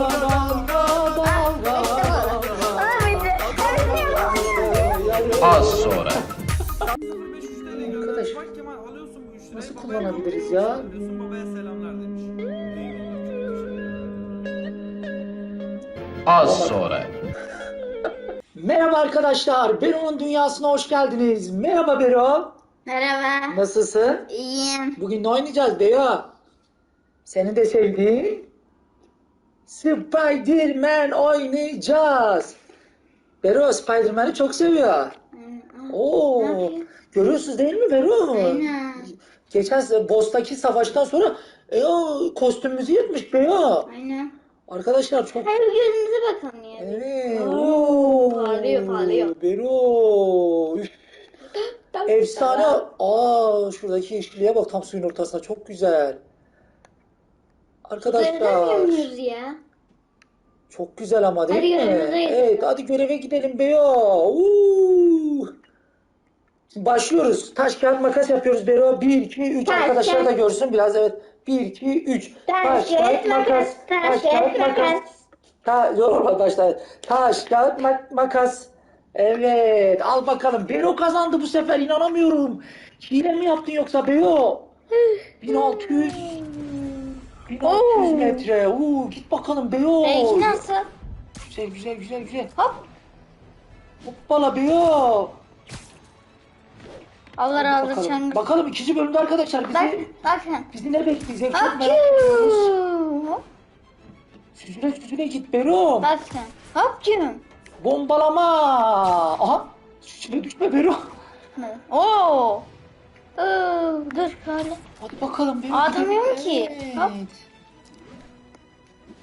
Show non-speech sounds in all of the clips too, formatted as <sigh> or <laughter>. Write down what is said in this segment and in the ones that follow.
dalga dalga dalga. Az sonra. Arkadaş nasıl kullanabiliriz ya? Az sonra. Merhaba arkadaşlar, Bero'nun dünyasına hoş geldiniz. Merhaba Bero. Merhaba. Nasılsın? İyiyim. Bugün ne oynayacağız Bero? Senin de sevdiğin Spider-Man oynayacağız. Bero Spider-Man'i çok seviyor. Oo, görüyorsunuz değil mi Bero? Aynen. Geçen Bos'taki savaştan sonra e, o kostümümüzü yırtmış Bero. Aynen. Arkadaşlar çok Hadi gözünüze bakın ya. Evet. Oo, parlıyor, parlıyor. Bero. Üf, Efsane. Aa şuradaki yeşilliğe bak tam suyun ortasında çok güzel. Arkadaşlar muyuz ya? çok güzel ama değil Hadi mi? Evet hadi göreve gidelim Bero. Uuu. Başlıyoruz. Taş kağıt makas yapıyoruz Bero. 1 2 3 Taş, arkadaşlar da görsün biraz evet. 1 2 3 Taş, kağıt, makas. Taş, kağıt, makas. Ta yok arkadaşlar. Taş, kağıt, mak- makas. Evet, al bakalım. Bero kazandı bu sefer. inanamıyorum. Hile mi yaptın yoksa Bero? 1600 1600 Oo. metre. Uuu, git bakalım Bero. Belki nasıl? Güzel, güzel, güzel, güzel. Hop. Hoppala Bero. Allah razı Bakalım. olsun. Bakalım ikinci bölümde arkadaşlar bizi Bak, bakın. bizi ne bekleyecek çok merak ediyoruz. Hopçum. Süzüle süzüle git Bero. Bakın. Hopçum. Bombalama. Aha. Süzüle düşme Bero. Oo. Dur şöyle. Hadi bakalım. Atamıyorum gidelim. ki. Evet. Hop.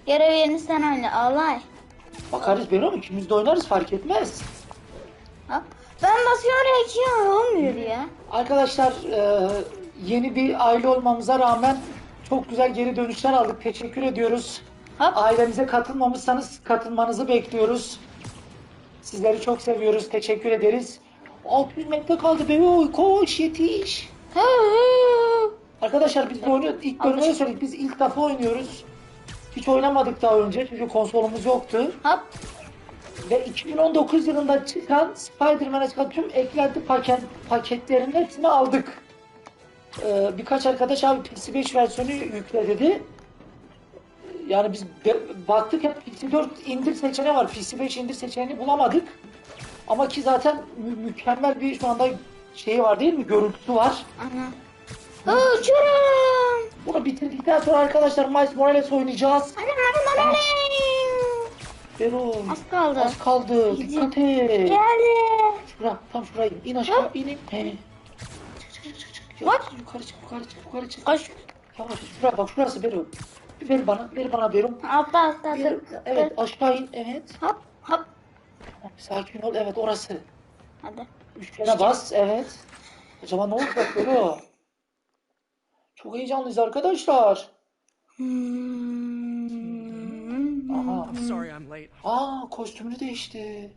Görev yerini sen oyna. Alay. Bakarız Bero ikimiz de oynarız fark etmez. Hop. Ben basıyorum reaksiyon olmuyor ya. Arkadaşlar e, yeni bir aile olmamıza rağmen çok güzel geri dönüşler aldık. Teşekkür ediyoruz. Hop. Ailemize katılmamışsanız katılmanızı bekliyoruz. Sizleri çok seviyoruz. Teşekkür ederiz. 600 metre kaldı Bero. Koş yetiş. Arkadaşlar biz bu oyunu ilk bölümde de söyledik. Biz ilk defa oynuyoruz. Hiç oynamadık daha önce çünkü konsolumuz yoktu. Hop. Ve 2019 yılında çıkan Spider-Man'e çıkan tüm eklenti paket, paketlerinin hepsini aldık. Ee, birkaç arkadaş abi PC5 versiyonu yükle dedi. Yani biz baktık hep PC4 indir seçeneği var. PC5 indir seçeneğini bulamadık. Ama ki zaten mü- mükemmel bir şu anda şeyi var değil mi? Görüntüsü var. Ana. Uçurum. Bunu bitirdikten sonra arkadaşlar Miles Morales oynayacağız. Hadi hadi hadi. Bero Az kaldı. az kaldı. Dikkat et. Geldi. Şura, tam şuraya in. İn aşağı, in in. He. What? Yukarı çık, yukarı çık, yukarı çık. Koş. Yavaş, şuraya bak, şurası Bero. Bir ver bana, ver bana altta. Bir, dur. evet, aşağı in, evet. Hop hop. Sakin ol, evet orası. Hadi. Üçgene bas, evet. Acaba ne olacak Bero? Çok heyecanlıyız arkadaşlar. Hmm. Aha. Sorry I'm late. Aa, kostümünü değişti.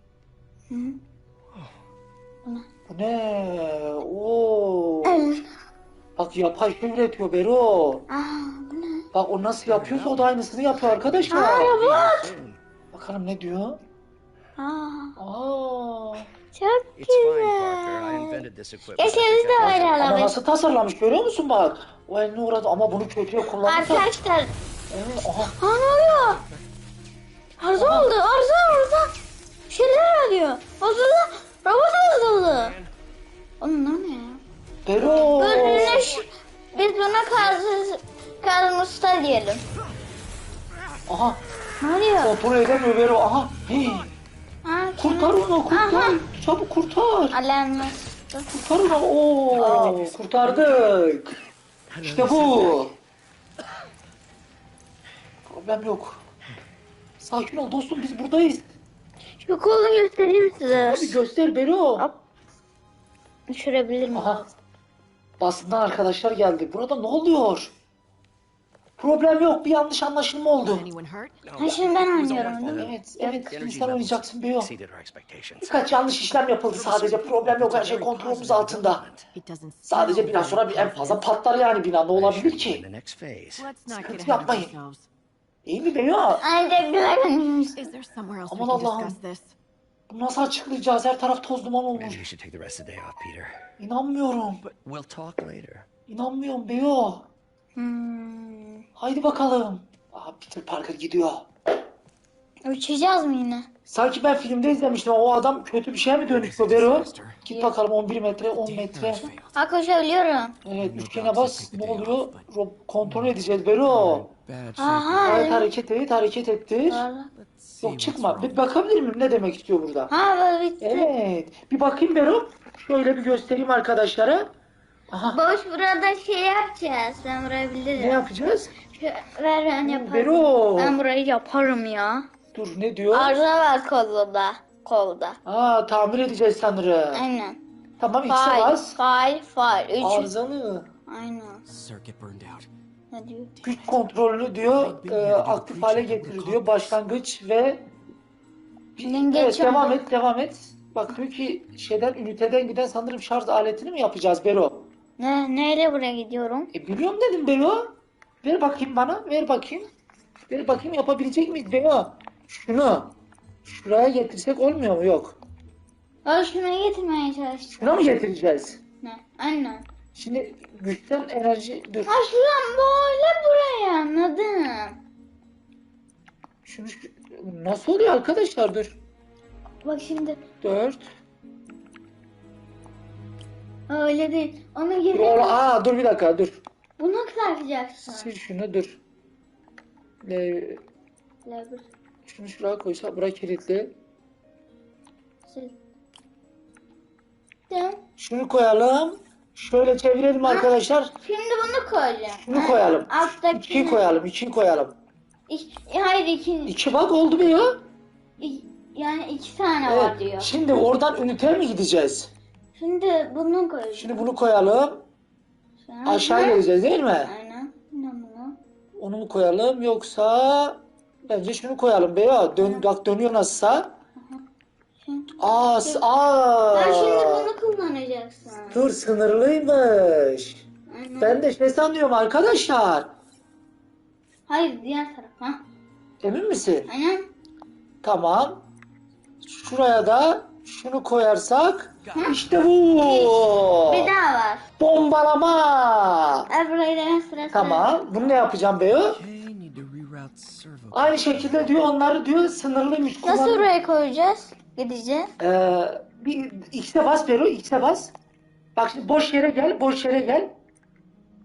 Bu ne? Oo. Bak yapay şey üretiyor Bero. Aa bu ne? Bak o nasıl yapıyorsa o da aynısını yapıyor arkadaşlar. Aa robot. Bakalım ne diyor? Aa Aa. çok It's fine, güzel. Parker. I invented this equipment. Keşke biz de öyle Ama alalım. nasıl tasarlamış görüyor musun bak? O eline uğradı ama bunu kötüye kullanırsa. Arkadaşlar. Evet, aha. Aa ne oluyor? Arıza oldu. Arıza arıza. Bir şeyler oluyor. Arıza. Robot arızalı. Oğlum ne ne ya? Bero. Böyle biz buna karşı karnımızda diyelim. Aha. Ne oluyor? Kontrol edemiyor Bero. Aha. Hey. Ha, Kurtar onu kurtar. Aha. Çabuk kurtar. Alarmı. Kurtar onu. Oo. Kurtardık. İşte bu. Problem yok. Sakin ol dostum biz buradayız. Şu kolunu göstereyim size. Hadi göster Bero. Hop. Düşürebilir miyim? Aha. Basından arkadaşlar geldi. Burada ne oluyor? Problem yok. Bir yanlış anlaşılma oldu. Ha şimdi ben oynuyorum değil mi? Evet, evet. Şimdi sen oynayacaksın Beo. Birkaç yanlış işlem yapıldı sadece. Problem yok. Her şey kontrolümüz altında. Sadece biraz sonra bir en fazla patlar yani bina. Ne olabilir ki? Sıkıntı yapmayın. İyi mi else Aman Allah'ım. Bunu nasıl açıklayacağız? Her taraf toz duman olmuş. İnanmıyorum. İnanmıyorum Beyo. Hmm. Haydi bakalım. Aa, Peter Parker gidiyor. Uçacağız mı yine? Sanki ben filmde izlemiştim. O adam kötü bir şeye mi dönüşüyor Bero? Git bakalım 11 metre, 10 metre. Ha koşabiliyorum. Evet üçgene bas. Ne oluyor? Kontrol edeceğiz. Bad Aha. Evet hareket et, hareket ettir. Yok çıkma. Bir bakabilir miyim ne demek istiyor burada? Ha bu bitti. Evet. Bir bakayım Bero. Şöyle bir göstereyim arkadaşlara. Aha. Boş burada şey yapacağız. Ben burayı Ne yapacağız? Şu- Ver ben yaparım. Bero. Ben burayı yaparım ya. Dur ne diyor? Arıza var kolda. Kolda. Aa tamir edeceğiz sanırım. Aynen. Tamam X'e bas. Faal. Faal. Üç. Arızalı. Aynen. Circuit burned out. Ne diyor? Güç kontrolünü diyor e, aktif hale getir diyor. Başlangıç ve Şimdi evet, devam et devam et. Bak diyor ki şeyden üniteden giden sanırım şarj aletini mi yapacağız Bero? Ne, neyle buraya gidiyorum? E biliyorum dedim Bero. Ver bakayım bana ver bakayım. Ver bakayım yapabilecek miyiz Bero? Şunu şuraya getirsek olmuyor mu? Yok. Ben şunu getirmeye çalıştım. Şuna mı getireceğiz? Ne? Aynen. Şimdi güçten enerji dur. Ha şuradan böyle buraya anladım. Şunu şu- nasıl oluyor arkadaşlar dur. Bak şimdi 4 öyle değil. Onu geri oğlum, aa dur bir dakika dur. bunu takacaksın. Sil şunu dur. Le, Lever, şunu şuraya koysa bura kilitli. sil. Tamam. Şunu koyalım. Şöyle çevirelim arkadaşlar. Şimdi bunu koyacağım. Şunu Ha, koyalım. Alttakini. İkiyi koyalım. ikiyi koyalım. İki, hayır ikinci. İki bak oldu mu ya? İki- yani iki tane var Evet. diyor. Şimdi oradan üniteye mi gideceğiz? Şimdi bunu koyacağım. Şimdi bunu koyalım. Sonra- Aşağı geleceğiz değil mi? Aynen. Ne bunu? Onu mu koyalım yoksa bence şunu koyalım be ya. Dön, bak dönüyor nasılsa. Şimdi- As, aa. Ha, şimdi bunu kullanacaksın. Dur sınırlıymış. Aynen. Ben de şey sanıyorum arkadaşlar. Hayır diğer taraf ha. Emin misin? Aynen. Tamam. Şuraya da şunu koyarsak işte bu. Bir daha var. Bombalama. Tamam. Bunu ne yapacağım Beo? Aynı şekilde diyor onları diyor sınırlıymış. Nasıl Kullan- buraya koyacağız? Gideceğiz. Ee, bir X'e bas Bero, X'e bas. Bak şimdi boş yere gel, boş yere gel.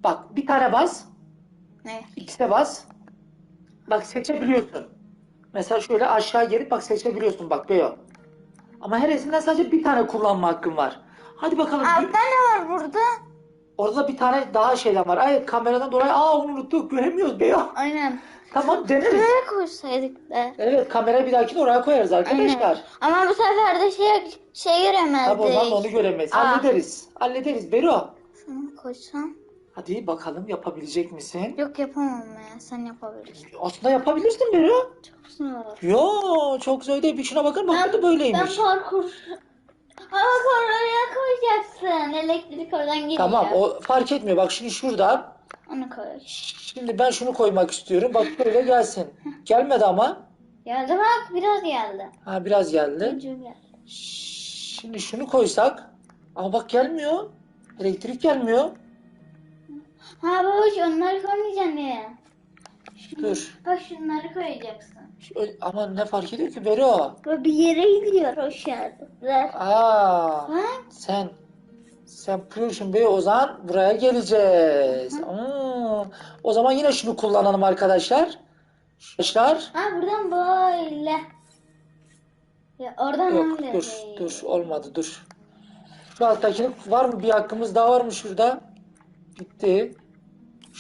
Bak bir tane bas, Ne? X'e bas. Bak seçebiliyorsun. Mesela şöyle aşağı gelip bak seçebiliyorsun bak Beo. Ama heresinden sadece bir tane kullanma hakkın var. Hadi bakalım. Altta ne var burada? Orada bir tane daha şeyler var. Ay kameradan dolayı aa onu unuttuk göremiyoruz Beo. Aynen. Tamam deneriz. Şuraya koysaydık da. Evet kamerayı bir dahakine oraya koyarız arkadaşlar. Aynen. Ama bu sefer de şey, şey göremezdik. Tabii o zaman onu göremeyiz. Aa. Hallederiz. Hallederiz Bero. Şunu koysam. Hadi bakalım yapabilecek misin? Yok yapamam ya. Sen yapabilirsin. Aslında yapabilirsin Bero. Çok zor. Yo çok zor değil. Bir şuna bakın bak bu da Ben böyleymiş. parkur... Ama oraya koyacaksın. Elektrik oradan geliyor. Tamam o fark etmiyor. Bak şimdi şuradan. Onu koy. Şimdi ben şunu koymak istiyorum. Bak böyle gelsin. Gelmedi ama. Geldi bak biraz geldi. Ha biraz geldi. Ucu geldi. Şimdi şunu koysak. Ama bak gelmiyor. Elektrik gelmiyor. Ha babuş onları koymayacaksın ya. Dur. Bak şunları koyacaksın. Şöyle- ama ne fark ediyor ki Bero? Böyle bir yere gidiyor o şartlar. Aa. Bak. Sen sen Prussian Bey o zaman buraya geleceğiz. Aa, o zaman yine şunu kullanalım arkadaşlar. Arkadaşlar. Ha buradan böyle. Ya oradan Yok dur değil. dur olmadı dur. Şu alttakini var mı bir hakkımız daha var mı şurada? Bitti.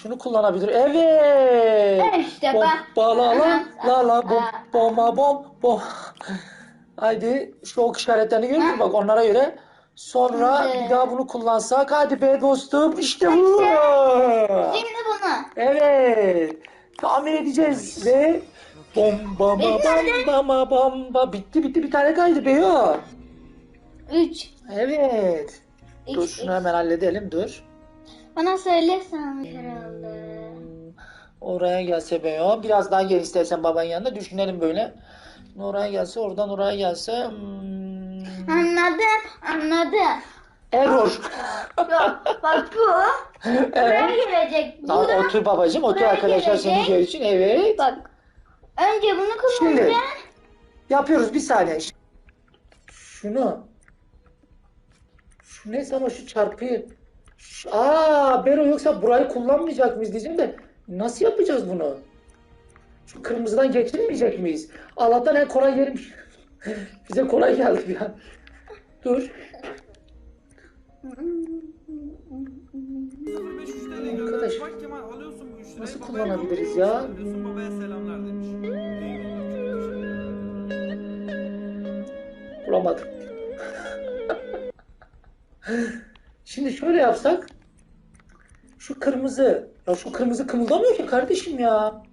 Şunu kullanabilir. Evet. İşte Bom, bak. ba, la la la la bom boma bom bom. Haydi şu ok işaretlerini görüyor musun? Bak onlara göre. Sonra Şimdi. bir daha bunu kullansak. Hadi be dostum. İşte bu. Şimdi bunu. Evet. Tamir edeceğiz ve bomba Bitti. bomba bomba bitti bitti bir tane kaydı be yo. Üç. Evet. Dur X, şunu hemen halledelim dur. Bana söylesen herhalde. Oraya gelse be o. Biraz daha gel istersen babanın yanında. Düşünelim böyle. Oraya gelse oradan oraya gelse. Hmm, Anladım, anladım. error. Yok, bak bu. Buraya evet. gelecek. Tamam da otur babacığım. Otur buraya arkadaşlar seni gelecek. görsün. Evet. bak. Önce bunu Şimdi kullanacağım. yapıyoruz bir saniye. Şunu. Şu neyse ama şu çarpıyı. Aa Bero yoksa burayı kullanmayacak mıyız diyeceğim de nasıl yapacağız bunu? Şu kırmızıdan geçirmeyecek miyiz? Allah'tan en kolay yerim. <laughs> Bize kolay geldi ya. Dur. Arkadaş, nasıl kullanabiliriz ya? Bulamadım. <laughs> Şimdi şöyle yapsak. Şu kırmızı. Ya şu kırmızı kımıldamıyor ki kardeşim ya.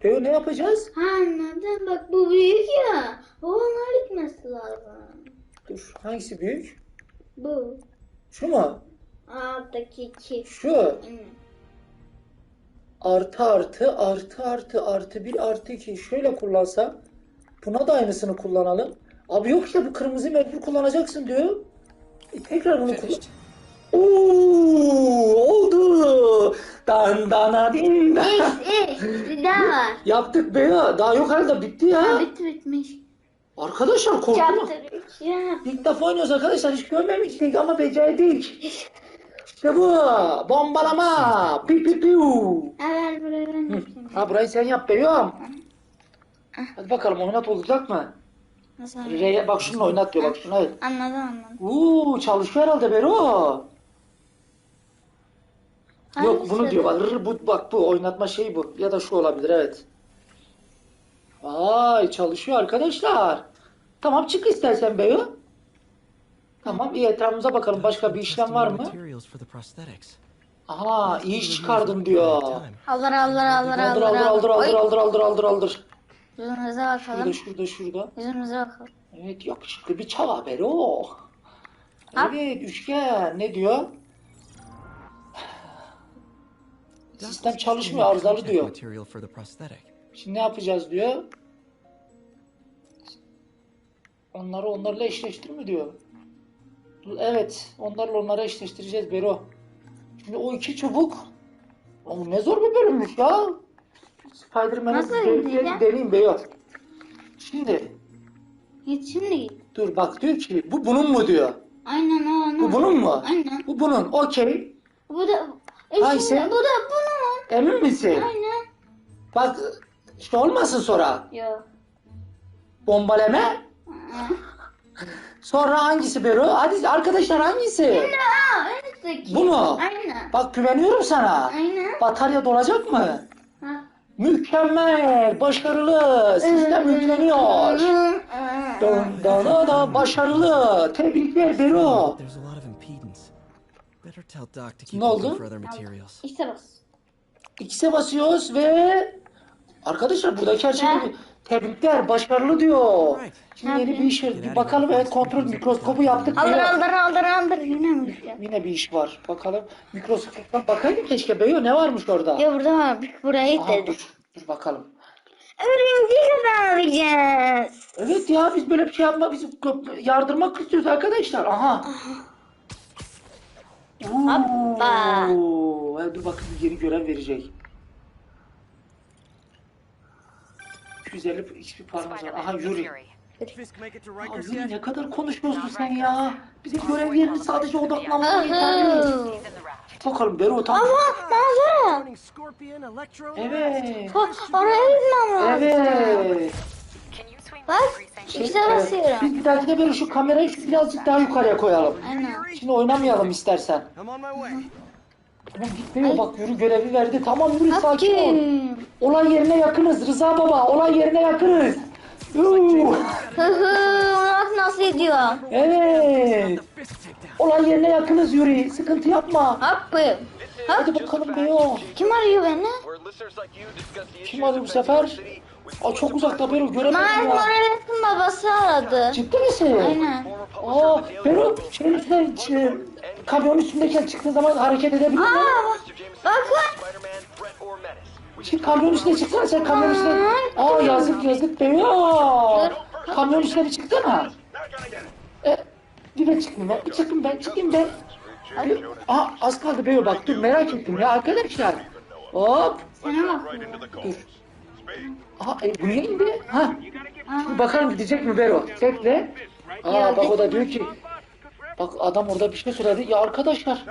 Teo, ne yapacağız? Ha anladım. Bak bu büyük ya. O ona gitmesi lazım. Dur hangisi büyük? Bu. Şu mu? Alttaki iki. Şu. Hı. Artı artı artı artı artı bir artı iki. Şöyle kullansa. Buna da aynısını kullanalım. Abi yok ya bu kırmızı mecbur kullanacaksın diyor. E, tekrar bunu kullan. Finished. Oo, oldu. Dan dana din dan. X, X. Bir daha var. Yaptık be ya. Daha yok herhalde bitti Ha, ya. bitti bitmiş. Arkadaşlar korktum. Chapter 3 ya. İlk defa oynuyoruz arkadaşlar. Hiç görmemiştik ama becerdik. İşte bu. Bombalama. Pi pi piu. Evet buraya ben yapayım. Ha burayı sen yap beyorum. Hadi bakalım oynat olacak mı? Nasıl? R'ye bak şunu oynat diyor bak şunu. Hadi. Anladım anladım. Uuu çalışıyor herhalde Bero. Yok Hangisi? bunu diyor bak rır, bu bak bu oynatma şeyi bu ya da şu olabilir evet. Vay çalışıyor arkadaşlar. Tamam çık istersen Beyo. Tamam iyi etrafımıza bakalım başka bir işlem var mı? Aha iyi iş çıkardın diyor. Aldır aldır aldır Aldır aldır aldır aldır aldır aldır aldır aldır. Yüzümüze Şurada bakalım. şurada şurada. Yüzümüze bakalım. Evet yakışıklı bir çava Bero. Ha? Evet üçgen ne diyor? Sistem çalışmıyor arızalı diyor. Şimdi ne yapacağız diyor. Onları onlarla eşleştirme diyor. Evet, onlarla onları eşleştireceğiz Bero. Şimdi o iki çubuk. Oğlum ne zor bir bölümmüş ya. Spider-Man'e Nasıl de- deneyeceğim? de- deneyeyim Bero. Şimdi Git şimdi git. dur bak diyor ki bu bunun mu diyor. Aynen o onun. Bu bunun mu? Aynen. Bu bunun. Okey. Bu da e Hangisi? şimdi, bu da bunun. Emin misin? Aynen. Bak işte olmasın sonra. Yok. Bombaleme. Sonra hangisi Bero? Hadi arkadaşlar hangisi? Aa en üstteki. Bu mu? Aynen. Bak güveniyorum sana. Aynen. Batarya dolacak mı? Mükemmel, başarılı. Sistem yükleniyor. Dön, dön, dön, başarılı. Tebrikler Bero. Ne oldu? İşte bas. X'e basıyoruz ve arkadaşlar buradaki her şey tebrikler, başarılı diyor. Şimdi yeni bir iş bir bakalım. Evet kontrol mikroskobu yaptık. Aldır Bero. aldır aldır aldır. Yine mi? Yine bir iş var. Bakalım. Mikroskoptan bakayım keşke Beyo ne varmış orada? Ya burada var. Burayı Aha, dedi. dur, dur bakalım. Örümcek adam alacağız. Evet ya biz böyle bir şey yapma biz yardırmak istiyoruz arkadaşlar. Aha. Hoppa. Oo, hadi dur bakayım bir yeni görev verecek. 250 hiçbir paramız var. Aha to Ya yet? ne kadar konuşuyorsun sen ya. Bizim görev yerini sadece odaklanmaya yeterli. Bakalım Bero tam. Ama Electro, Evet. Bak oraya gitmem lazım. Evet. Bak Şey, işte e, basıyorum. biz bir dahakine böyle şu kamerayı birazcık daha yukarıya koyalım. Aynen. Şimdi oynamayalım istersen. I'm on Tamam gitmiyor bak yürü görevi verdi. Tamam yürü sakin ol. Hakim. Olay yerine yakınız Rıza baba. Olay yerine yakınız. Yuu. Hı hı. Onu bak nasıl ediyor. Evet. Olay yerine yakınız yürü. Sıkıntı yapma. Hakkı. Hadi bakalım Beo. Kim arıyor beni? Kim arıyor bu sefer? Aa, çok uzakta Bero göremedim Miles ya. Morales'in babası aradı. Ciddi misin? Aynen. Aa, Bero şeyin üstüne, ç- kamyonun üstündeyken çıktığı zaman hareket edebilir mi? Aa, bakın. Şimdi kamyonun üstüne çıksana sen kamyonun üstüne. Aa yazık yazık Beo. Kamyonun üstüne bir çıksana. E, bir ben çıkayım ben. Bir çıkayım ben çıkayım ben. Bir- Aa az kaldı Beo bak dur merak ettim ya arkadaşlar. Hop. Sana bak. Dur. Aha e, buraya indi. Ha. Şimdi bakalım gidecek mi Bero? Bekle. Aa bak o da diyor ki. Bak adam orada bir şey söyledi. Ya arkadaşlar.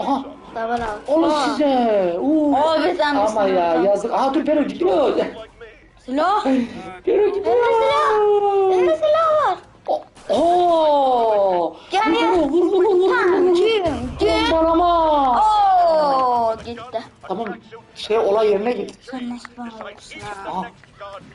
Aha. Sabır al. Oğlum Aa, size. Uuu. Abi sen Ama misin? ya yazık. Aha dur Bero gidiyor. Silah. Bero gidiyor. Bende silah var. O- Oo. Gel ya. Vur vur vur vur vur. Tamam, vur. cüm, cüm. Bombalama. Oo, gitti. Tamam şey olay yerine git. Sen nasıl ha?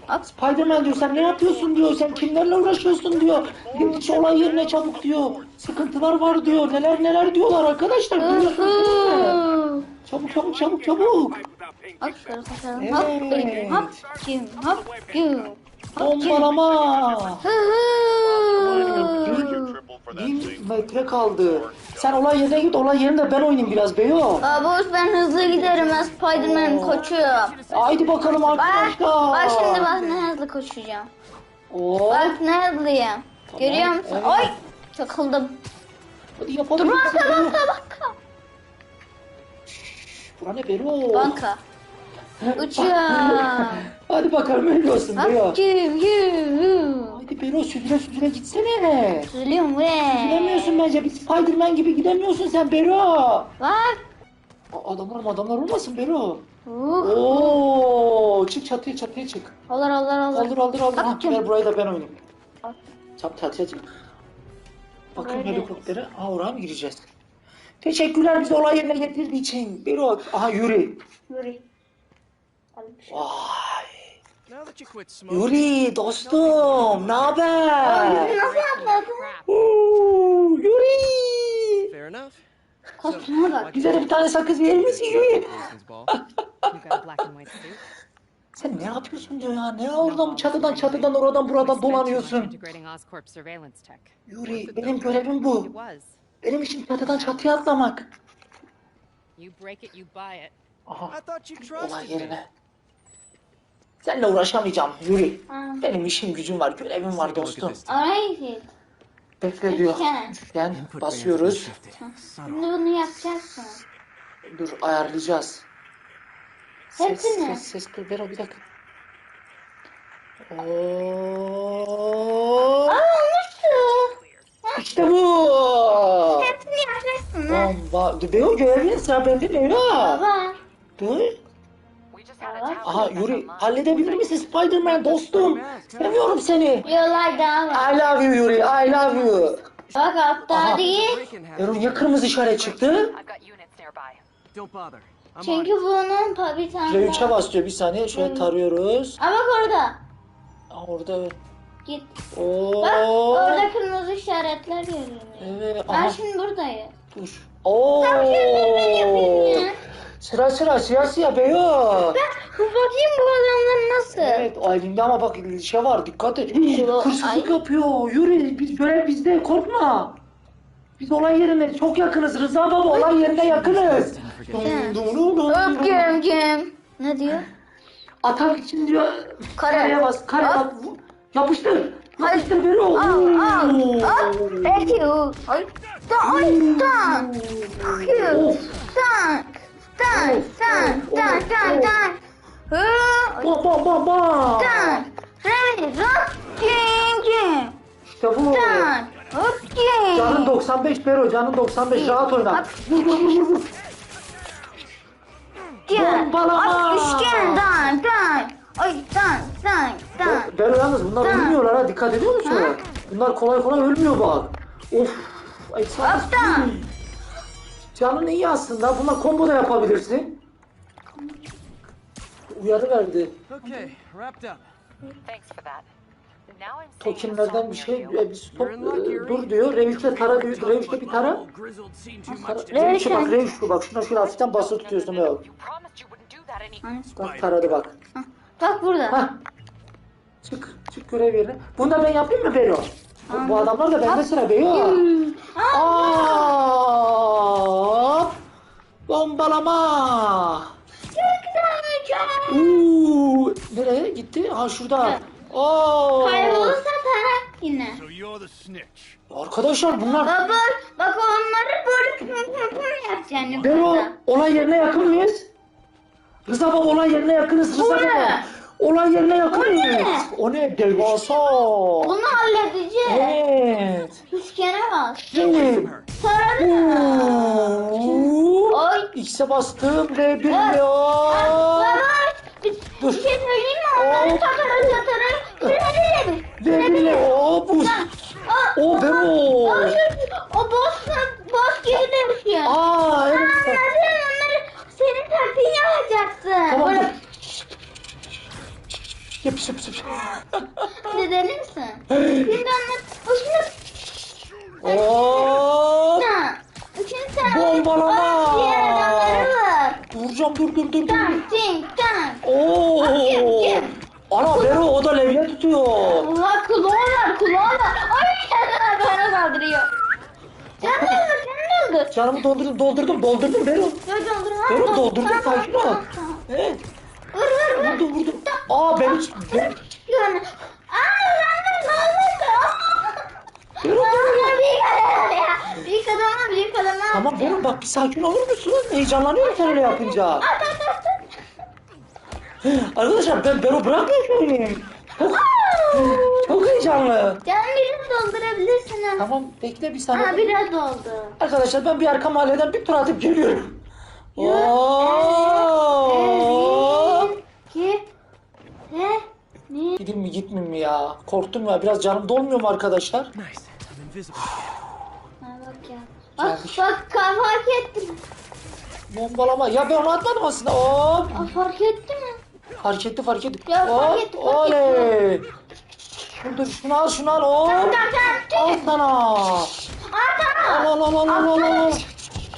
Aha. Spiderman diyor sen ne yapıyorsun diyor. Sen kimlerle uğraşıyorsun diyor. Git şu olay yerine çabuk diyor. Sıkıntılar var diyor. Neler neler diyorlar arkadaşlar. Duyuyorsunuz değil mi? Hıhı. Çabuk çabuk çabuk çabuk. Hop şöyle koşalım. Hop Evet. hop cüm hop cüm. Bombalama. Hıhı. Bin metre kaldı. Sen olay yerine git. Olay yerinde ben oynayayım biraz Beyo. Aa, boş ben hızlı giderim. Ben Spiderman koçuyum. Haydi bakalım Bak, arkadaşlar. bak şimdi bak ne hızlı koşacağım. Oo. Bak ne hızlıyım. Görüyor musun? evet. Ay çakıldım. Hadi Dur yapalım. banka banka banka. Bura ne Beyo? Banka. Uçuyorum. <laughs> Hadi bakalım öyle olsun Beyo. Hop cüm cüm. Haydi Beyo süzüle süzüle gitsene. Süzülüyorum buraya. Gidemiyorsun bence. Bir Spiderman gibi gidemiyorsun sen Bero. Bak. Aa, Adamlar adamlar olmasın Bero. Uh. Oo, çık çatıya çatıya çık. Olur olur olur. Aldır aldır aldır. Ha, Bakın. gel burayı da ben oynayayım. Al. Çap çatıya çık. Bakın Böyle. helikoptere. Aa oraya mı gireceğiz? Teşekkürler bizi olay yerine getirdiği için. Bero. Aha Yuri. Yürü. Vay. Yuri dostum. Ne haber? Yuri. fair enough. Kostüme bak. De bir tane sakız verir misin Yuri? <laughs> Sen ne yapıyorsun diyor ya? Ne oradan çatıdan çatıdan oradan buradan dolanıyorsun? Integrating Oscorp surveillance tech. Yuri benim görevim bu. Benim işim çatıdan çatıya atlamak. You break it, you buy it. Aha I thought you olay trusted me. yerine. Seninle uğraşamayacağım Yuri. Ha. Benim işim gücüm var, görevim var dostum. git. Bekle diyor. Bands basıyoruz. Şimdi bunu yapacaksın. Dur ayarlayacağız. Ses Hepsini. ses ses dur ver o bir dakika. Oo, Aa olmuştu. işte bu. Hepsini yapacaksın lan. Bomba. Dur Beo görevin sıra bende Beo. Baba. Dur. Aha Yuri halledebilir misin Spider-Man dostum? Seviyorum seni. Yollar daha. I love you Yuri, I love you. Bak hatta Aha. değil. Erol niye kırmızı işaret çıktı? Don't bother. I'm on Çünkü bunun pa- bir tane R3'e daha- bas diyor bir saniye şöyle tarıyoruz. Aa bak orada. Aa, orada. Git. Oo. Bak orada kırmızı işaretler görünüyor. Evet. Ben Aha, şimdi buradayım. dur. Oo. Ben yapayım ya. Sıra sıra siyah siyah Beo. Bakayım bu adamlar nasıl? Evet o elinde ama bak şey var dikkat et. Ay. Hırsızlık yapıyor. Yürü biz görev bizde korkma. Biz olay yerine çok yakınız. Rıza baba olay yerine yakınız. Dum, dum, dum, dum, dum. Öpgüm Ne diyor? Atak için diyor. Kare. Kareye bas. Kare Al. bak. Yapıştır. Yapıştır beni o. Al al al. Thank you. Ay. Ay da. Q. Tank. Tank. Tank. Tank. Tank. Tank. Hı. Ba ba ba ba. Ready. Rock. Ging. Ging. İşte bu. Tank. Hop. Canın 95 Bero, canın 95 rahat oyna. Ging. Bombalama. Ay, Üçgen. Tank. Tank. Ay tank. Tank. Tank. Bero yalnız bunlar Tamam. ölmüyorlar ha dikkat ediyor musun? Bunlar kolay kolay ölmüyor bak. Of. Ay sağ Hop, tamam. Canın iyi aslında. Bunlar combo da yapabilirsin. Uyarı verdi. Okay, wrapped up. Thanks for that. Tokenlerden bir şey e, bir stop e, dur diyor. Reviş'te tara diyor. Reviş'te bir tara. Reviş'e bak Reviş'e- bak. Şuna şöyle hafiften basılı tutuyorsun. Hani- Bak taradı bak. Bak burada. Hah. Çık. Çık görev yerine. Bunu da ben yapayım mı Bero? Bu, bu adamlar da bende sıra Bero. Hmm. Hop. Bombalama. Uuu. Nereye gitti? Ha şurada. Oo. Kaybolursa tarak yine. So you're the snitch. Arkadaşlar bunlar Baba bak onları böyle pım pım pım yapacaksın yani Bero olay yerine yakın mıyız? Rıza baba olay yerine yakınız Rıza baba. Olay yerine yakın. O ne? O ne? Devasa. Onu halledeceğiz. Evet. Rüzgara bak. Şimdi. Sararım. Ay. X'e bastım. R1 milyon. Dur. Bir şey söyleyeyim mi? Onları satarım satarım. Sürebilirim. Sürebilirim. Oo bu. O Bemo. O boss, boss gibi demiş ya. Aa evet. Yapış yapış yapış. Bir de deli misin? Bir de anlat. O şimdi... Ooo. Üçüncü tane. Bombalama. Diğer adamları var. Vuracağım dur dur dur. Tam tim tam. Ooo. Ana Vero o da levye tutuyor. Allah kulağım var kulağım var. Ay kendine bana saldırıyor. Sen ne oldu? Sen ne oldu? Canımı doldurdum doldurdum doldurdum Vero. Vero doldurdum. Vero doldurdum sakin ol. Vur vur vur. Vurdum vurdum. Aa ben hiç... Ben... Yani. Aa lan lan ne oldu? Büyük adam ya. Büyük adam büyük adam. Tamam Bero bak bir sakin olur musun? Heyecanlanıyorum sen öyle yapınca. <laughs> Arkadaşlar ben Bero bırakmıyor şöyle. Çok, çok heyecanlı. Canım biraz doldurabilirsin ha. Tamam bekle bir saniye. Ha biraz doldu. Arkadaşlar ben bir arka mahalleden bir tur atıp geliyorum. Ya, Oo. Bir, iki, ne? Gideyim mi gitmeyeyim mi ya? Korktum ya biraz canım dolmuyor mu arkadaşlar? Nice. I'm invisible. Ha bak ya. Bak Gelmiş. bak fark ettim. Bombalama. Ya ben onu atmadım aslında. Hop. Aa, fark etti mi? Fark etti fark etti. Ya, fark Hop, etti, fark Oley. Dur dur şunu al şunu al. Hop. Tamam tamam. Al sana. Al Tamam. al al al al al. al.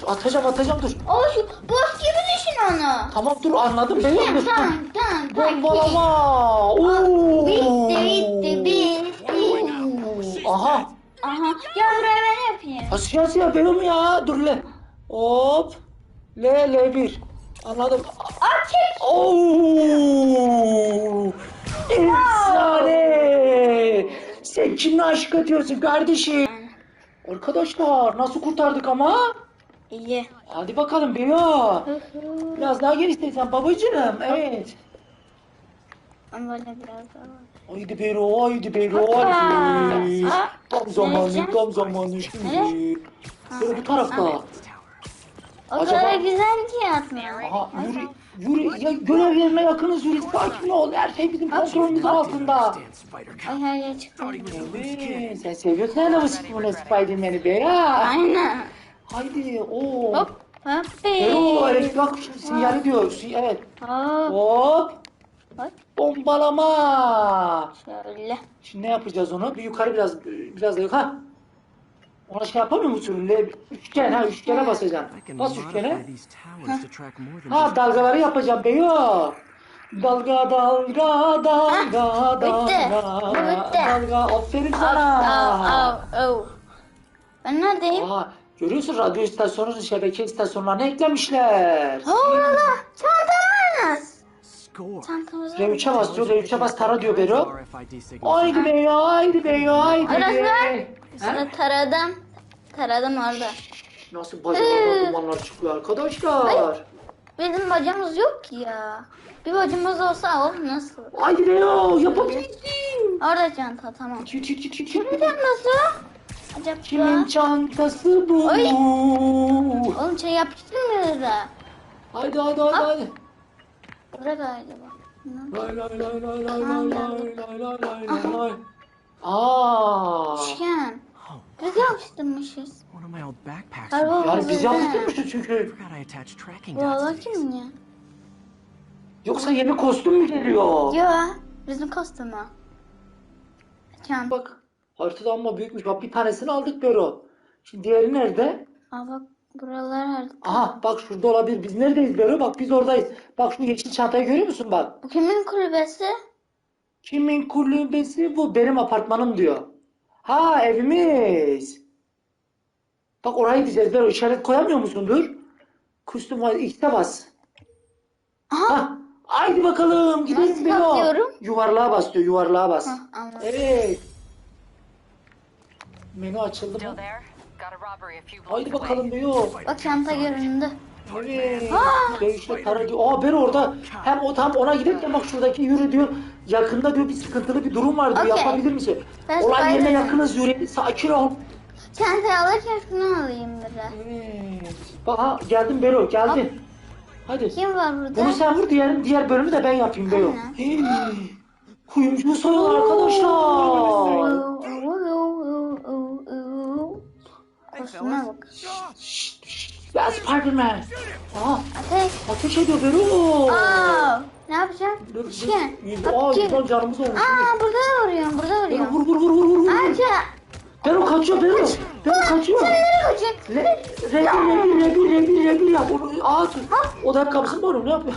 Atacağım atacağım dur. O şu boss gibi düşün onu. Tamam dur anladım. Ben Tamam dur. tamam tamam. tamam. Bombalama. Oo. Bitti bitti bitti. Aha. Aha. Gel buraya ben yapayım. Asıl ya benim ya. Dur le. Hop. L L1. Anladım. At çek. Oo! Efsane! Sen kimle aşık atıyorsun kardeşim? Arkadaşlar nasıl kurtardık ama? İyi. Hadi bakalım Beyo. Biraz daha gel istersen babacığım. Evet. Ama böyle biraz daha var. Haydi Bero, haydi Bero, haydi. Tam zamanı, tam zamanı şimdi. Bero bu tarafta. O Acaba- kadar güzel ki atmıyor. Aha yürü, yürü, ya görev yerine yakınız yürü, sakin ol. Her şey bizim kontrolümüzün altında. Ay her yer çıktı. Thought he was a loose kid. Evet, sen seviyorsun herhalde bu Spiderman'i be ya. Aynen. Haydi, oo. Hop. Hop. Bero, elektrik bak sinyali diyor. Si- Evet. Hop. Hop. Hop. Bombalama. Şöyle. Şimdi ne yapacağız onu? Bir yukarı biraz, biraz da yukarı. Ha. Ona şey yapamıyor musun? Le, üçgen ha, üçgene basacaksın. Bas üçgene. Ha just dalgaları yapacağım beyo. Dalga dalga dalga Ha, bitti. dalga bitti. dalga aferin sana. au au. Ben neredeyim? Aa, görüyorsun radyo istasyonu şebeke istasyonlarına eklemişler. Orada. Çantamız. Çantamız. R3'e bas diyor, R3'e bas tara diyor Bero. Haydi haydi beyo, haydi Orası be. var. Ha? Sonra taradım. Taradım orada. Nasıl bacaklardan dumanlar çıkıyor arkadaşlar. Bizim bacamız yok ki ya. Bir bacamız olsa oğlum nasıl? Haydi beyo, yapabilirsin. Orada çanta tamam. Çi çi çi çi çi. Acaba? Kimin çantası bu? Ay. Oğlum şey yapıştırmıyoruz da. Haydi haydi haydi haydi. Burada acaba? Lay lay lay lay lay lay lay lay lay lay lay lay. Aa. Üçgen. Oh, Biz yapıştırmışız. one of my old backpacks. Yani biz yapmışız çünkü. I forgot I attached tracking dots. Valla kimin ya? Yoksa yeni kostüm mü geliyor? Yo. Bizim kostümü. Bak haritada ama büyükmüş. Bak bir tanesini aldık Bero. Şimdi diğeri nerede? Aa bak buralar harita. Aha bak şurada olabilir. Biz neredeyiz Bero? Bak biz oradayız. Bak şu yeşil çantayı görüyor musun bak? Bu kimin kulübesi? Kimin kulübesi bu? Benim apartmanım diyor. Ha evimiz. Bak oraya gideceğiz. Bero işaret koyamıyor musun? Dur. Kustum var. X'e bas. Aha. Ha. Haydi bakalım gidelim Nasıl Bero. basıyorum? Yuvarlığa bas diyor. Yuvarlığa bas. Hah, anladım. Evet. Menü açıldı mı? Haydi bakalım Bero. Bak çanta göründü. Evet. İşte para diyor. Aa ben orada hem o tam ona giderken bak şuradaki yürü diyor. Yakında diyor bir sıkıntılı bir durum var diyor. Okey. Yapabilir misin? Ben Olay yerine yakınız yürü. Sakin ol. Çantayı alırken şunu alayım biraz. Evet. Bak ha geldim Bero geldin. Hadi. Kim var burada? Bunu sen vur diğer diğer bölümü de ben yapayım Bero. Kuyumcu soyuyor arkadaşlar. Kostüme bak. Ya Spiderman. Aa Ateş. ateş ediyor Bero. Aa, ne yapacağım? Dur, dur. Üçgen. Aa canımız olmuş. Aa burada da vuruyorum, burada Bero vuruyorum. vur vur vur vur vur. vur. Aça. Bero kaçıyor Bero. Bero kaçıyor. Nereye koyacak? Le, rebil rebil rebil rebil rebil yap. Onu aa tut. O da mı var o ne yapıyor?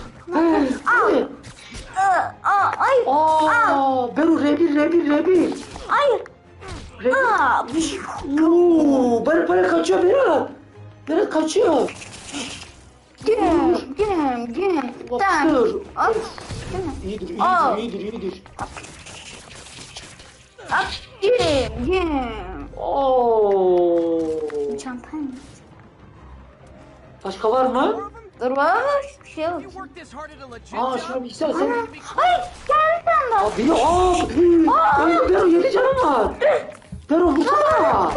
Aa, aa, ay, Aa, Bero rebil rebil rebil. hayır. Rebil. Aa, Oo, Bero Bero kaçıyor Bero. Bero kaçıyor. güm, güm, güm. Tamam. Bastır. Hop. Güm. İyidir Aa. iyidir iyidir iyidir. Hop. Güm, güm. Oo. Çantayım. Başka var mı? Dur baba, hiçbir şey yok. Aa şuna bir sen. Ay, geldi sen de. Abi ya aa. Bero yedi canım var. Bero vursana. Tamam,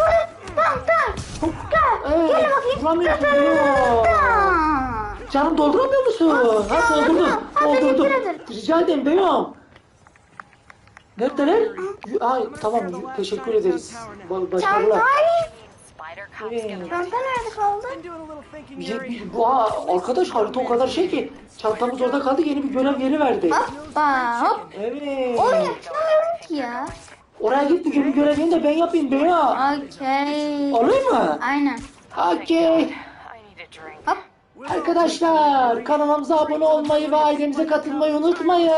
tamam. Gel, Evet, gel bakayım. vuramıyorsun. Canım dolduramıyor musun? Ha doldurdum. Ha, Doldurdum. Rica ederim Beyam. Neredeler? Ay tamam teşekkür ederiz. Ba- Başarılar. Get Çanta nerede kaldı? Bir- bu ha, arkadaş harita o kadar şey ki çantamız orada kaldı yeni bir görev yeri verdi. Hoppa, hop. Evet. Oğlum yapamıyorum ki ya. Oraya git bir gün görev yerini de ben yapayım Beyam. Okey. Alayım mı? Aynen. Okey. Hop. Arkadaşlar kanalımıza abone olmayı ve ailemize katılmayı unutmayın.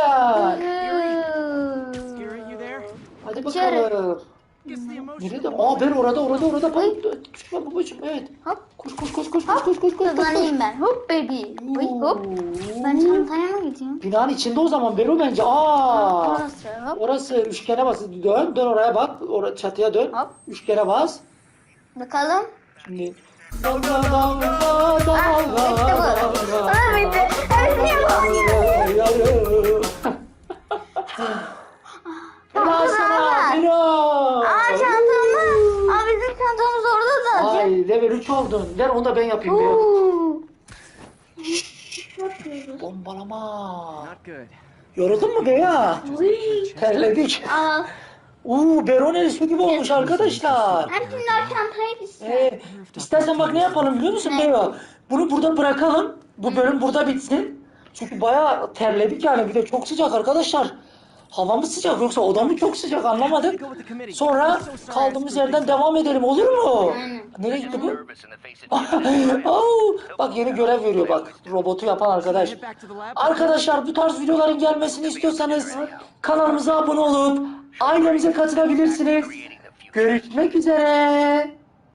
Hadi bakalım. Nerede? Aa ben orada orada orada. Bak, düşme babacığım evet. Hop. Koş koş koş koş koş koş koş koş. Hızlanayım ben. Hop baby. Oy, hop. Ben çantaya mı gideyim? Binanın içinde o zaman Bero bence. Aa. Burası. Hop. Orası üçgene bas. Dön dön oraya bak. Oraya çatıya dön. Hop. Üçgene bas. Bakalım. Şimdi. Dalga dalga dalga Ah, işte bu. dalga. Aa, bitti. Hepsini yapamıyorum. Level 3 oldun. Ver onu da ben yapayım. Oo. Bombalama. Yoruldun mu be ya? Terledik. Aa. Uuu Beron elisi gibi olmuş arkadaşlar. Hepsinden çantayı gitsin. Ee, istersen bak ne yapalım biliyor musun Bero? Bunu burada bırakalım. Bu bölüm burada bitsin. Çünkü bayağı terledik yani. Bir de çok sıcak arkadaşlar. Hava mı sıcak yoksa oda mı çok sıcak anlamadık. Sonra kaldığımız yerden devam edelim olur mu? Nereye gitti bu? <laughs> Au, bak yeni görev veriyor bak. Robotu yapan arkadaş. Arkadaşlar bu tarz videoların gelmesini istiyorsanız kanalımıza abone olup ailemize katılabilirsiniz. Görüşmek üzere.